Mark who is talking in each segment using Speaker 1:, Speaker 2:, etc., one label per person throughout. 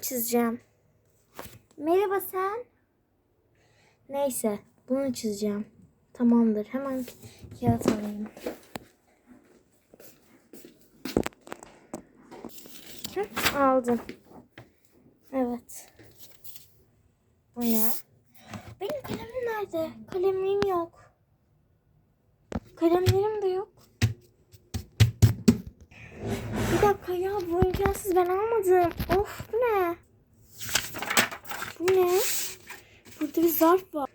Speaker 1: çizeceğim. Merhaba sen. Neyse bunu çizeceğim. Tamamdır. Hemen kağıt alayım. Hı, aldım. Evet. Bu ne? Benim kalemim nerede? Kalemim yok. Kalemlerim de yok. Bir dakika ya bu imkansız ben almadım. Of bu ne? Bu ne? Burada bir zarf var.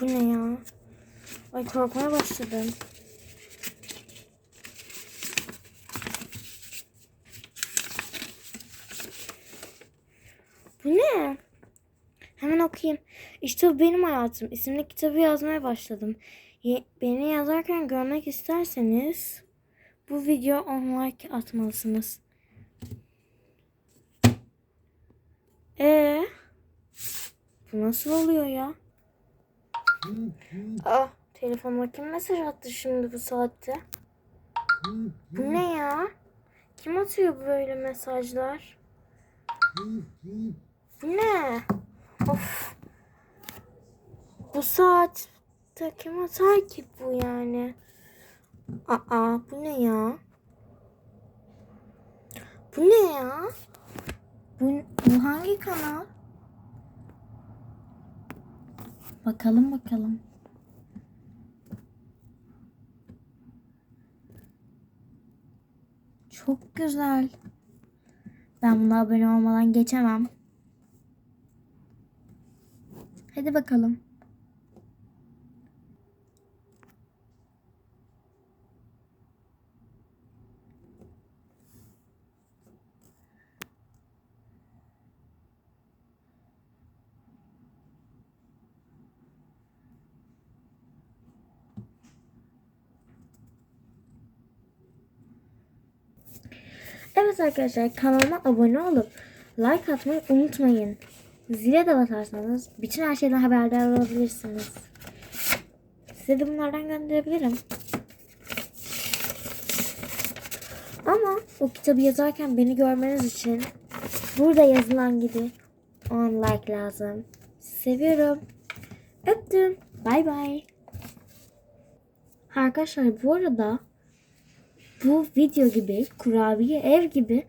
Speaker 1: Bu ne ya? Ay korkmaya başladım. Bu ne? Hemen okuyayım. İşte bu benim hayatım. İsimli kitabı yazmaya başladım. Ye- Beni yazarken görmek isterseniz bu video 10 like atmalısınız. Ee, bu nasıl oluyor ya? Aa, telefonuma kim mesaj attı şimdi bu saatte? Bu ne ya? Kim atıyor böyle mesajlar? Bu ne? Of. Bu saatte kim atar ki bu yani? Aa bu ne ya? Bu ne ya? Bu, bu hangi kanal? Bakalım bakalım. Çok güzel. Ben buna abone olmadan geçemem. Hadi bakalım. Evet arkadaşlar kanalıma abone olup like atmayı unutmayın. Zile de basarsanız bütün her şeyden haberdar olabilirsiniz. Size de bunlardan gönderebilirim. Ama o kitabı yazarken beni görmeniz için burada yazılan gibi 10 like lazım. Seviyorum. Öptüm. Bay bay. Arkadaşlar bu arada bu video gibi kurabiye ev gibi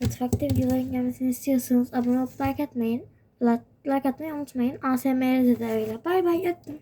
Speaker 1: mutfakta videoların gelmesini istiyorsanız abone olup like atmayın. Like, like atmayı unutmayın. ASMR'de de öyle. Bay bay öptüm.